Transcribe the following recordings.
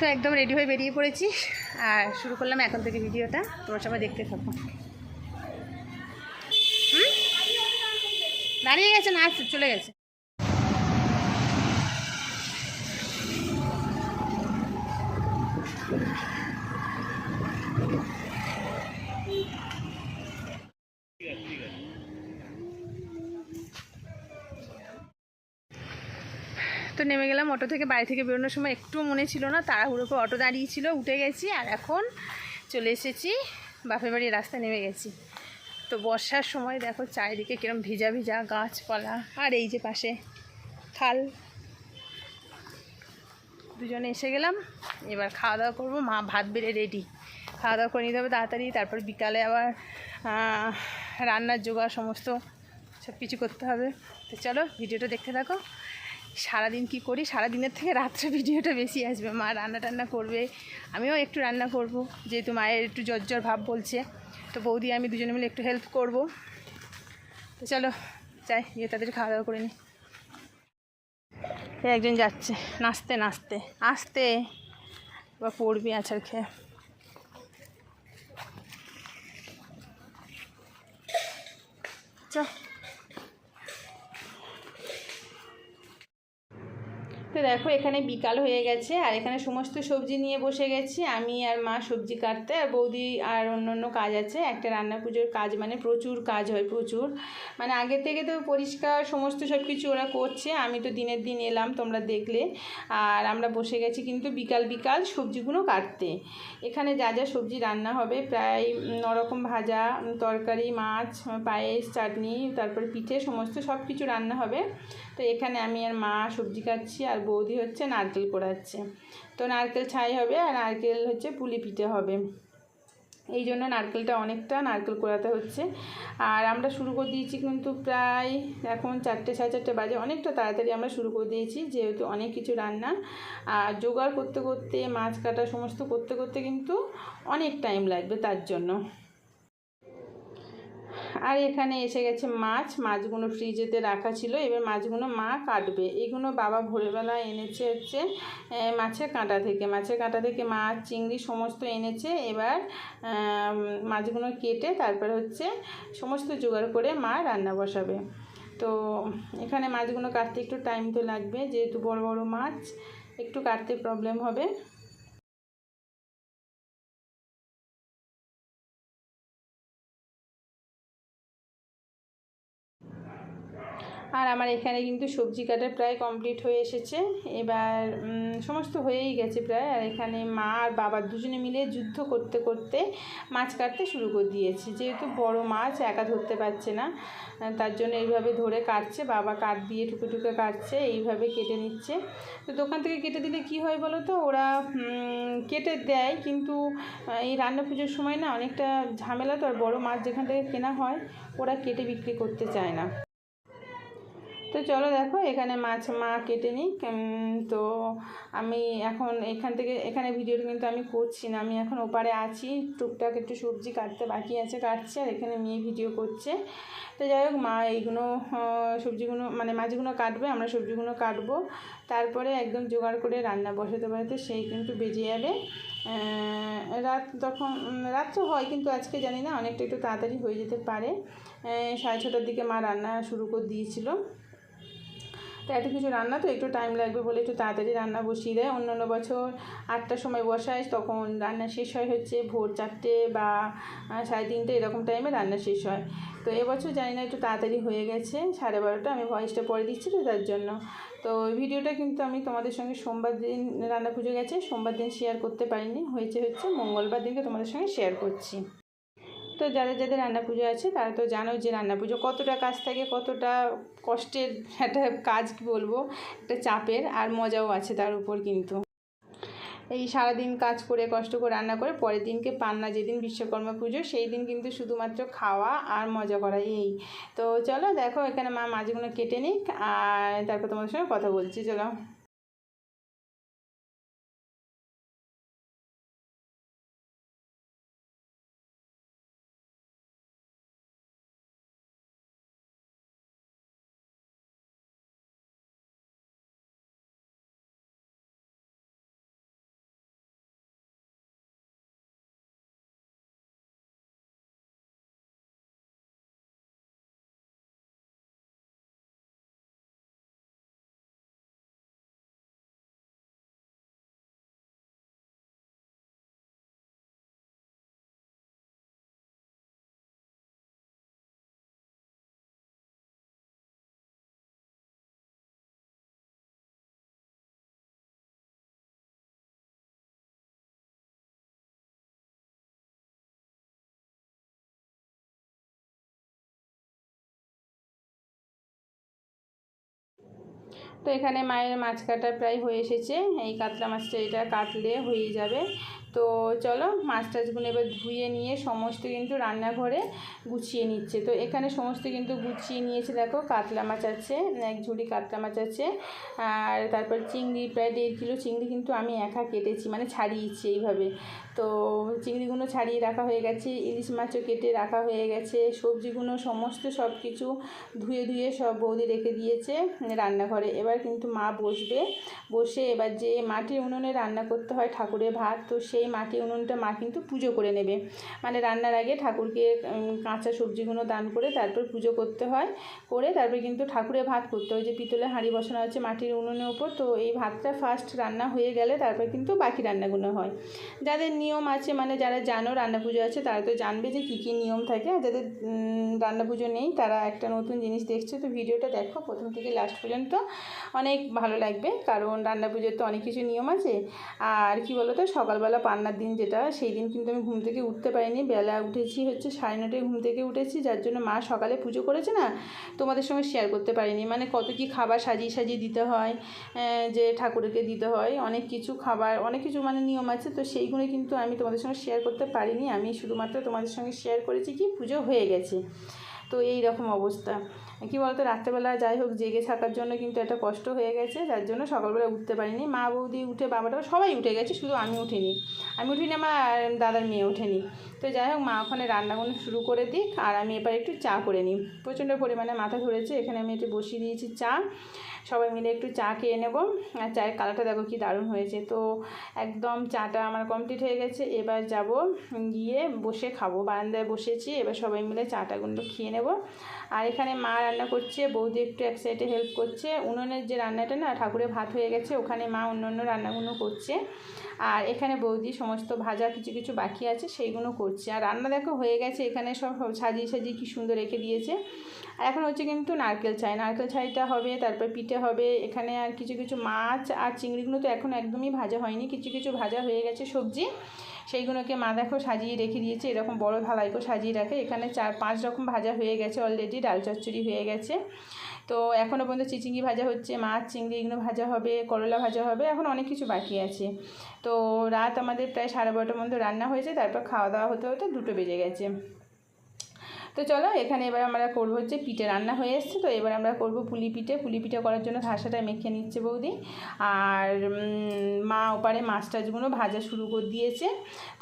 তো একদম রেডি হয়ে বেরিয়ে পড়েছি। আর শুরু করলাম এখন থেকে ভিডিওটা। তোমার সবাই দেখতে থাকো? দাঁড়িয়ে গেছে না চলে গেছে। তো নেমে গেলাম অটো থেকে, বাড়ি থেকে বেরোনোর সময় একটু মনে ছিল না। তাড়াহুড়ো করে অটো দাঁড়িয়েছিল উঠে গেছি আর এখন চলে এসেছি বাপের বাড়ির রাস্তায় নেমে গেছি। তো বর্ষার সময় দেখো চারিদিকে কিরম ভিজা ভিজা গাছপালা আর এই যে পাশে খাল দুজনে এসে গেলাম, এবার খাওয়া দাওয়া করব, মা ভাত বেড়ে রেডি। খাওয়া দাওয়া করে নিতে হবে তাড়াতাড়ি, তারপর বিকালে আবার রান্নার জোগাড় সমস্ত সব কিছু করতে হবে। তো চলো, ভিডিওটা দেখতে থাকো। সারাদিন কি করি? সারাদিনের থেকে রাত্রে ভিডিওটা বেশি আসবে। মা রান্না টান্না করবে, আমিও একটু রান্না করব। যেহেতু মায়ের একটু জ্বর জ্বর ভাব বলছে, তো বৌদি, আমি দুজনে মিলে একটু হেল্প করব। তো চলো, যাই, গিয়ে তাদের খাওয়া দাওয়া করে নিই একজন যাচ্ছে, নাচতে নাচতে, আসতে। বা পড়বি আছাড় খেয়ে। চ তো দেখো, এখানে বিকাল হয়ে গেছে। আর এখানে সমস্ত সবজি নিয়ে বসে গেছি। আমি আর মা সবজি কাটতে, আর বৌদি আর অন্য অন্য কাজ আছে। একটা রান্না পুজোর কাজ মানে প্রচুর কাজ হয়, প্রচুর। মানে আগে থেকে তো পরিষ্কার সমস্ত সব কিছু ওরা করছে, আমি তো দিনের দিন এলাম তোমরা দেখলে। আর আমরা বসে গেছি কিন্তু বিকাল বিকাল সবজিগুলো কাটতে। এখানে যা যা সবজি রান্না হবে, প্রায় নরকম ভাজা, তরকারি, মাছ, পায়েস, চাটনি, তারপরে পিঠে সমস্ত সব কিছু রান্না হবে। তো এখানে আমি আর মা সবজি কাটছি আর বৌদি হচ্ছে নারকেল কোড়াচ্ছে তো নারকেল ছাই হবে আর নারকেল হচ্ছে পুলি পিঠে হবে। এই জন্য নারকেলটা অনেকটা নারকেল কোড়াতে হচ্ছে। আর আমরা শুরু করে দিয়েছি কিন্তু প্রায় এখন চারটে, সাড়ে চারটে বাজে। অনেকটা তাড়াতাড়ি আমরা শুরু করে দিয়েছি, যেহেতু অনেক কিছু রান্না। আর জোগাড় করতে করতে, মাছ কাটা সমস্ত করতে করতে কিন্তু অনেক টাইম লাগবে তার জন্য। আর এখানে এসে গেছে মাছ। মাছগুলো ফ্রিজেতে রাখা ছিল। এবার মাছগুলো মা কাটবে। এগুলো বাবা ভোরবেলা এনেছে হচ্ছে মাছের কাঁটা থেকে। মাছের কাঁটা থেকে মাছ, চিংড়ি সমস্ত এনেছে। এবার মাছগুলো কেটে তারপর হচ্ছে সমস্ত জোগাড় করে মা রান্না বসাবে। তো এখানে মাছগুলো কাটতে একটু টাইম তো লাগবে। যেহেতু বড় বড় মাছ, একটু কাটতে প্রবলেম হবে। আর আমার এখানে কিন্তু সবজি কাটা প্রায় কমপ্লিট হয়ে এসেছে। এবার সমস্ত হয়েই গেছে প্রায়। আর এখানে মা আর বাবা দুজনে মিলে যুদ্ধ করতে করতে মাছ কাটতে শুরু করে দিয়েছে। যেহেতু বড় মাছ, একা ধরতে পারছে না। তার জন্য এইভাবে ধরে কাটছে। বাবা কাট দিয়ে টুকে টুকে কাটছে, এইভাবে কেটে নিচ্ছে। তো দোকান থেকে কেটে দিলে কি হয় বলো তো? ওরা কেটে দেয়, কিন্তু এই রান্না পুজোর সময় না অনেকটা ঝামেলা তো। আর বড়ো মাছ যেখান থেকে কেনা হয়, ওরা কেটে বিক্রি করতে চায় না। তো চলো দেখো, এখানে মাছ মা কেটে নিই। তো আমি এখন এখান থেকে, এখানে ভিডিওটা কিন্তু আমি করছি না। আমি এখন ওপারে আছি, টুকটাক একটু সবজি কাটতে বাকি আছে, কাটছে, আর এখানে মেয়ে ভিডিও করছে। তো যাই হোক, মা এইগুলো সবজিগুলো মানে মাছগুলো কাটবে, আমরা সবজিগুলো কাটবো। তারপরে একদম জোগাড় করে রান্না বসাতে বসাতে সেই কিন্তু বেজে যাবে। রাত তখন রাত তো হয় কিন্তু আজকে জানি না, অনেকটা একটু তাড়াতাড়ি হয়ে যেতে পারে। সাড়ে ছটার দিকে মা রান্না শুরু করে দিয়েছিল। তো এত কিছু রান্না তো একটু টাইম লাগবে বলে একটু তাড়াতাড়ি রান্না বসিয়ে দেয়। অন্য বছর আটটার সময় বসায়, তখন রান্না শেষ হয় হচ্ছে ভোর চারটে বা সাড়ে তিনটে এরকম টাইমে রান্না শেষ হয়। তো এবছর জানি না একটু তাড়াতাড়ি হয়ে গেছে, সাড়ে বারোটা, আমি ভয়েসটা পরে দিচ্ছি তো তার জন্য। তো ভিডিওটা কিন্তু আমি তোমাদের সঙ্গে সোমবার দিন রান্না পুজো গেছে, সোমবার দিন শেয়ার করতে পারিনি, হয়েছে হচ্ছে মঙ্গলবার দিনকে তোমাদের সঙ্গে শেয়ার করছি। তো যাদের যাদের রান্না পুজো আছে, তারা তো জানো যে রান্না পুজো কতটা কাজ থাকে, কতটা কষ্টের একটা কাজ কি বলব, একটা চাপের আর মজাও আছে তার উপর কিন্তু। এই সারাদিন কাজ করে, কষ্ট করে, রান্না করে, পরের দিনকে পান্না যেদিন বিশ্বকর্মা পুজো, সেই দিন কিন্তু শুধুমাত্র খাওয়া আর মজা করা এই। তো চলো, দেখো এখানে মা মাছগুলো কেটে নিক, আর তারপর তোমাদের সঙ্গে কথা বলছি, চলো। তো এখানে মায়ের মাছ কাটা প্রায় হয়ে এসেছে। এই কাতলা মাছটা এটা কাটলে হয়ে যাবে। তো চলো মাছ টাছগুলো এবার ধুয়ে নিয়ে সমস্ত কিন্তু রান্নাঘরে গুছিয়ে নিচ্ছে। তো এখানে সমস্ত কিন্তু গুছিয়ে নিয়েছে, দেখো কাতলা মাছ আছে, এক ঝুড়ি কাতলা মাছ আছে, আর তারপর চিংড়ি প্রায় দেড় কিলো। চিংড়ি কিন্তু আমি একা কেটেছি মানে ছাড়িয়েছি এইভাবে। তো চিংড়িগুলো ছাড়িয়ে রাখা হয়ে গেছে, ইলিশ মাছও কেটে রাখা হয়ে গেছে, সবজিগুলো সমস্ত সব কিছু ধুয়ে ধুয়ে সব বৌদি রেখে দিয়েছে রান্নাঘরে। এবার কিন্তু মা বসবে, বসে এবার যে মাটির উনুনে রান্না করতে হয় ঠাকুরের ভাত, তো সেই মাটির উনুনটা মা কিন্তু পুজো করে নেবে। মানে রান্নার আগে ঠাকুরকে কাঁচা সবজিগুলো দান করে তারপর পুজো করতে হয়। করে তারপর কিন্তু ঠাকুরের ভাত করতে হয়। যে পিতলে হাঁড়ি বসানো আছে মাটির উনুনের ওপর তো এই ভাতটা ফার্স্ট রান্না হয়ে গেলে তারপর কিন্তু বাকি রান্নাগুলো হয়। যাদের নিয়ম আছে মানে যারা জানো রান্না পুজো আছে, তারা তো জানবে যে কী কী নিয়ম থাকে। আর যাদের রান্না পুজো নেই, তারা একটা নতুন জিনিস দেখছে। তো ভিডিওটা দেখো, প্রথম থেকে লাস্ট পর্যন্ত। অনেক ভালো লাগবে, কারণ রান্না পুজোর তো অনেক কিছু নিয়ম আছে। আর কি বলো তো সকালবেলা পান্নার দিন যেটা, সেই দিন কিন্তু আমি ঘুম থেকে উঠতে পারিনি। বেলা উঠেছি হচ্ছে সাড়ে নটায় ঘুম থেকে উঠেছি, যার জন্য মা সকালে পুজো করেছে না, তোমাদের সঙ্গে শেয়ার করতে পারিনি। মানে কত কি খাবার সাজিয়ে সাজিয়ে দিতে হয় যে ঠাকুরকে দিতে হয়, অনেক কিছু খাবার, অনেক কিছু মানে নিয়ম আছে, তো সেইগুলো কিন্তু আমি তোমাদের সঙ্গে শেয়ার করতে পারিনি। আমি শুধুমাত্র তোমাদের সঙ্গে শেয়ার করেছি কি পুজো হয়ে গেছে। তো এই রকম অবস্থা। কী বলতো, রাত্রেবেলা যাই হোক, জেগে থাকার জন্য কিন্তু একটা কষ্ট হয়ে গেছে, যার জন্য সকালবেলা উঠতে পারিনি। মা বৌদি উঠে বাবাটা সবাই উঠে গেছে, শুধু আমি উঠিনি। আমি উঠিনি, আমার দাদার মেয়ে ওঠেনি। তো যাই হোক, মা ওখানে রান্নাগুলো শুরু করে দিক, আর আমি এবার একটু চা করে নিই। প্রচণ্ড পরিমাণে মাথা ধরেছে এখানে আমি একটু বসিয়ে দিয়েছি চা। সবাই মিলে একটু চা খেয়ে নেব। আর চায়ের কালারটা দেখো কি দারুণ হয়েছে। তো একদম চাটা আমার কমপ্লিট হয়ে গেছে, এবার যাব গিয়ে বসে খাব। বারান্দায় বসেছি, এবার সবাই মিলে চাটা গুলো খেয়ে নেব। আর এখানে মা রান্না করছে, বৌদি একটু এক সাইডে হেল্প করছে। উনুনের যে রান্নাটা না, ঠাকুরের ভাত হয়ে গেছে, ওখানে মা অন্য অন্য রান্নাগুলো করছে। আর এখানে বৌদি সমস্ত ভাজা কিছু কিছু বাকি আছে, সেইগুলো করছে। আর রান্না দেখো হয়ে গেছে, এখানে সব সাজিয়ে সাজিয়ে কি সুন্দর রেখে দিয়েছে। আর এখন হচ্ছে কিন্তু নারকেল ছাই। নারকেল ছাইটা হবে, তারপর পিঠে হবে, এখানে আর কিছু কিছু মাছ আর চিংড়িগুলো তো এখন একদমই ভাজা হয়নি। কিছু কিছু ভাজা হয়ে গেছে সবজি। সেইগুলোকে মা দেখো সাজিয়ে রেখে দিয়েছে, এরকম বড় ঢালাইকো সাজিয়ে রাখে। এখানে চার, পাঁচ রকম ভাজা হয়ে গেছে অলরেডি ডাল চচ্চড়ি হয়ে গেছে। তো এখনও পর্যন্ত চিচিঙ্গি ভাজা হচ্ছে, মাছ, চিংড়ি এগুলো ভাজা হবে, করলা ভাজা হবে, এখন অনেক কিছু বাকি আছে। তো রাত আমাদের প্রায় সাড়ে বারোটার মধ্যে রান্না হয়েছে, তারপর খাওয়া দাওয়া হতে হতে দুটো বেজে গেছে। তো চলো, এখানে এবার আমরা করব হচ্ছে পিঠে রান্না হয়ে এসছে, তো এবার আমরা করব পুলি পিঠে। পুলি পিঠে করার জন্য ঘাসাটা মেখে নিচ্ছে বৌদি। আর মা ওপারে মাছ টাছগুলো ভাজা শুরু করে দিয়েছে।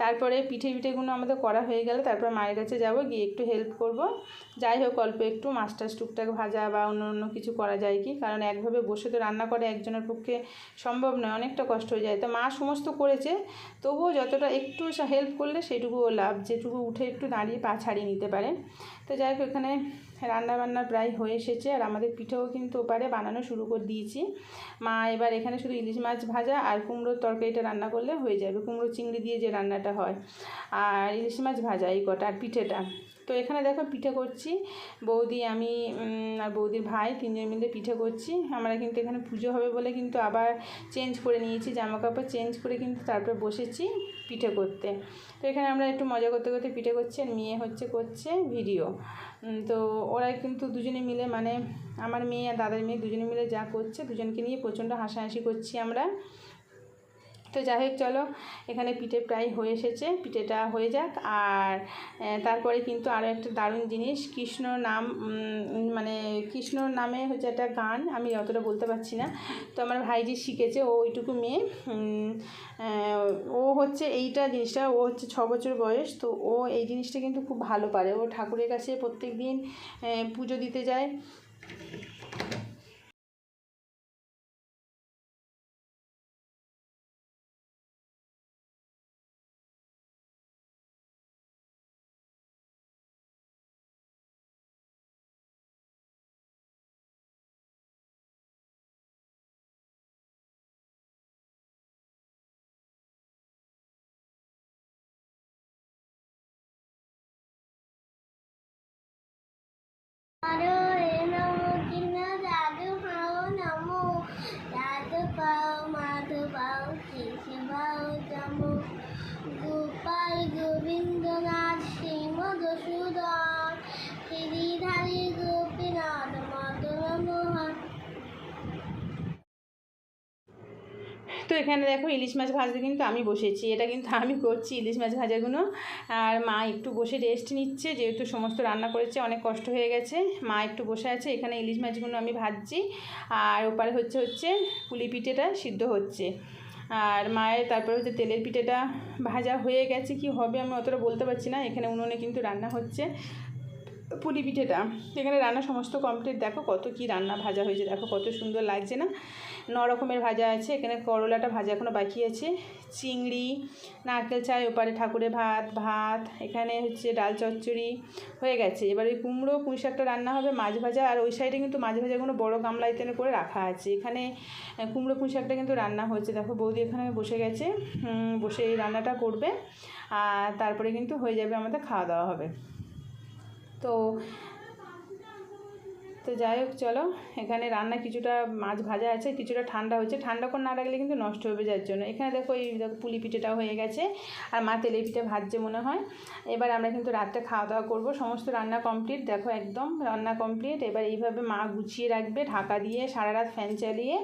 তারপরে পিঠে পিঠেগুলো আমাদের করা হয়ে গেলে। তারপর মায়ের কাছে যাব, গিয়ে একটু হেল্প করব। যাই হোক, অল্প একটু মাছ টাছ টুকটাক ভাজা বা অন্য অন্য কিছু করা যায় কি? কারণ একভাবে বসে তো রান্না করে একজনের পক্ষে সম্ভব নয়, অনেকটা কষ্ট হয়ে যায়। তো মা সমস্ত করেছে, তবুও যতটা একটু হেল্প করলে সেটুকুও লাভ, যেটুকু উঠে একটু দাঁড়িয়ে পা ছাড়িয়ে নিতে পারে। তো যাই হোক, এখানে রান্না বান্না প্রায় হয়ে এসেছে আর আমাদের পিঠেও কিন্তু ওপারে বানানো শুরু করে দিয়েছি। মা এবার এখানে শুধু ইলিশ মাছ ভাজা আর কুমড়োর তরকারিটা রান্না করলে হয়ে যাবে। কুমড়ো চিংড়ি দিয়ে যে রান্নাটা হয়। আর ইলিশ মাছ ভাজা এই কটা, আর পিঠেটা। তো এখানে দেখো পিঠে করছি। বৌদি, আমি আর বৌদির ভাই তিনজন মিলে পিঠে করছি। আমরা কিন্তু এখানে পুজো হবে বলে কিন্তু আবার চেঞ্জ করে নিয়েছি জামা কাপড় চেঞ্জ করে কিন্তু তারপরে বসেছি পিঠে করতে। তো এখানে আমরা একটু মজা করতে করতে পিঠে করছি আর মেয়ে হচ্ছে করছে ভিডিও তো ওরা কিন্তু দুজনে মিলে মানে আমার মেয়ে আর দাদার মেয়ে দুজনে মিলে যা করছে, দুজনকে নিয়ে প্রচণ্ড হাসাহাসি করছি আমরা। তো যাই হোক, চলো, এখানে পিঠে প্রায় হয়ে এসেছে, পিঠেটা হয়ে যাক। আর তারপরে কিন্তু আরও একটা দারুণ জিনিস কৃষ্ণ নাম মানে কৃষ্ণ নামে হচ্ছে একটা গান, আমি অতটা বলতে পারছি না। তো আমার ভাইজি শিখেছে, ও ওইটুকু মেয়ে ও হচ্ছে এইটা জিনিসটা, ও হচ্ছে ছ বছর বয়স, তো ও এই জিনিসটা কিন্তু খুব ভালো পারে। ও ঠাকুরের কাছে প্রত্যেক দিন পুজো দিতে যায়। গোপাল গোবিন্দ নাথ শ্রী মধুসূদন, শ্রীধারী গোপীনাথ তো এখানে দেখো ইলিশ মাছ ভাজতে কিন্তু আমি বসেছি, এটা কিন্তু আমি করছি ইলিশ মাছ ভাজাগুলো। আর মা একটু বসে রেস্ট নিচ্ছে, যেহেতু সমস্ত রান্না করেছে, অনেক কষ্ট হয়ে গেছে। মা একটু বসে আছে, এখানে ইলিশ মাছগুলো আমি ভাজছি। আর ওপারে হচ্ছে হচ্ছে পুলি পিঠেটা সিদ্ধ হচ্ছে। আর মায়ের তারপরে হচ্ছে তেলের পিঠেটা ভাজা হয়ে গেছে, কি হবে আমি অতটা বলতে পারছি না। এখানে উনুনে কিন্তু রান্না হচ্ছে। পুলি পিঠেটা। এখানে রান্না সমস্ত কমপ্লিট দেখো কত কি রান্না ভাজা হয়েছে। দেখো কত সুন্দর লাগছে না? ন রকমের ভাজা আছে। এখানে করলাটা ভাজা এখনও বাকি আছে। চিংড়ি, নারকেল চাই, ওপারে ঠাকুরের ভাত ভাত। এখানে হচ্ছে ডাল চচ্চড়ি। হয়ে গেছে। এবার ওই কুমড়ো, পুঁই শাকটা রান্না হবে মাছ ভাজা। আর ওই সাইডে কিন্তু মাছ ভাজাগুলো বড় গামলা ইত্যাদি করে রাখা আছে। এখানে কুমড়ো, পুঁই শাকটা কিন্তু রান্না হয়েছে। দেখো বৌদি এখানে বসে গেছে। বসে এই রান্নাটা করবে। আর তারপরে কিন্তু হয়ে যাবে আমাদের খাওয়া দাওয়া হবে। তো তো যাই হোক, চলো। এখানে রান্না কিছুটা মাছ ভাজা আছে, কিছুটা ঠান্ডা হচ্ছে ঠান্ডা করে না রাখলে কিন্তু নষ্ট হবে যার জন্য। এখানে দেখো এই দেখো পুলি পিঠেটাও হয়ে গেছে আর মা তেলে পিঠে ভাজছে মনে হয়। এবার আমরা কিন্তু রাত্রে খাওয়া দাওয়া করব। সমস্ত রান্না কমপ্লিট, দেখো একদম রান্না কমপ্লিট। এবার এইভাবে মা গুছিয়ে রাখবে, ঢাকা দিয়ে সারা রাত ফ্যান চালিয়ে।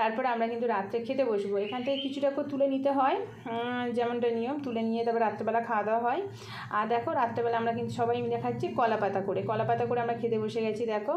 তারপরে আমরা কিন্তু রাত্রে খেতে বসবো। এখান থেকে কিছুটা করে তুলে নিতে হয়। যেমনটা নিয়ম, তুলে নিয়ে তারপর রাত্রেবেলা খাওয়া দাওয়া হয়। আর দেখো, রাত্রেবেলা আমরা কিন্তু সবাই মিলে খাচ্ছি কলা পাতা করে। কলা পাতা করে আমরা খেতে বসে গেছি, দেখো।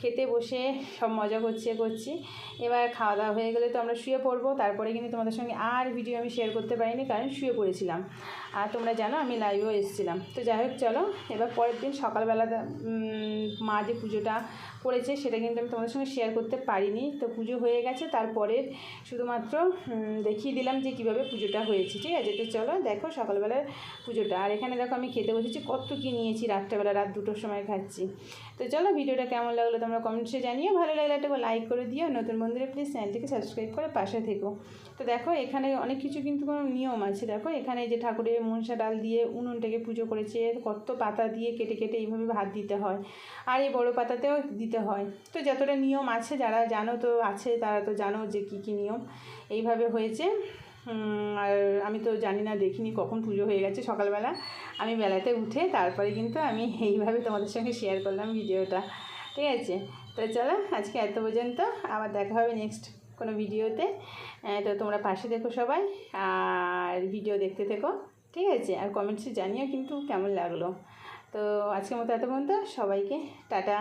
খেতে বসে সব মজা করছে করছি। এবার খাওয়া দাওয়া হয়ে গেলে তো আমরা শুয়ে পড়ব, তারপরে কিন্তু তোমাদের সঙ্গে আর ভিডিও আমি শেয়ার করতে পারিনি, কারণ শুয়ে পড়েছিলাম। আর তোমরা জানো আমি লাইভেও এসেছিলাম। তো যাই হোক, চলো, এবার পরের দিন সকালবেলা মা যে পুজোটা করেছে, সেটা কিন্তু আমি তোমাদের সঙ্গে শেয়ার করতে পারিনি। তো পুজো হয়ে গেছে, তারপরে শুধুমাত্র দেখিয়ে দিলাম যে কীভাবে পুজোটা হয়েছে, ঠিক আছে? তো চলো, দেখো সকালবেলার পুজোটা। আর এখানে দেখো আমি খেতে বসেছি, কত কী নিয়েছি, রাত্রেবেলা রাত দুটোর সময় খাচ্ছি। তো চলো ভিডিওটা কেমন লাগল তোমরা কমেন্টসে জানিও। ভালো লাগলে একটা লাইক করে দিও। নতুন বন্ধুরা প্লিজ চ্যানেলটিকে সাবস্ক্রাইব করে পাশে থেকো। তো দেখো, এখানে অনেক কিছু কিন্তু কোনো নিয়ম আছে। দেখো, এখানে যে ঠাকুরের মনসা ডাল দিয়ে উনুনটাকে পুজো করেছে, কত পাতা দিয়ে কেটে কেটে এইভাবে ভাত দিতে হয়। আর এই বড়ো পাতাতেও দিতে হয়। তো যতটা নিয়ম আছে, যারা জানো তো আছে, তারা তো জানো যে কী কী নিয়ম। এইভাবে হয়েছে। আর আমি তো জানি না, দেখিনি কখন পুজো হয়ে গেছে সকালবেলা। আমি বেলাতে উঠে তারপরে কিন্তু আমি এইভাবে তোমাদের সঙ্গে শেয়ার করলাম ভিডিওটা। ঠিক আছে? তো চলো, আজকে এত পর্যন্ত। আবার দেখা হবে নেক্সট কোনো ভিডিওতে। তো তোমরা পাশে দেখো সবাই, আর ভিডিও দেখতে থেকো, ঠিক আছে? আর কমেন্টসে জানিও কিন্তু কেমন লাগল। তো আজকের মতো এত পর্যন্ত। সবাইকে টাটা।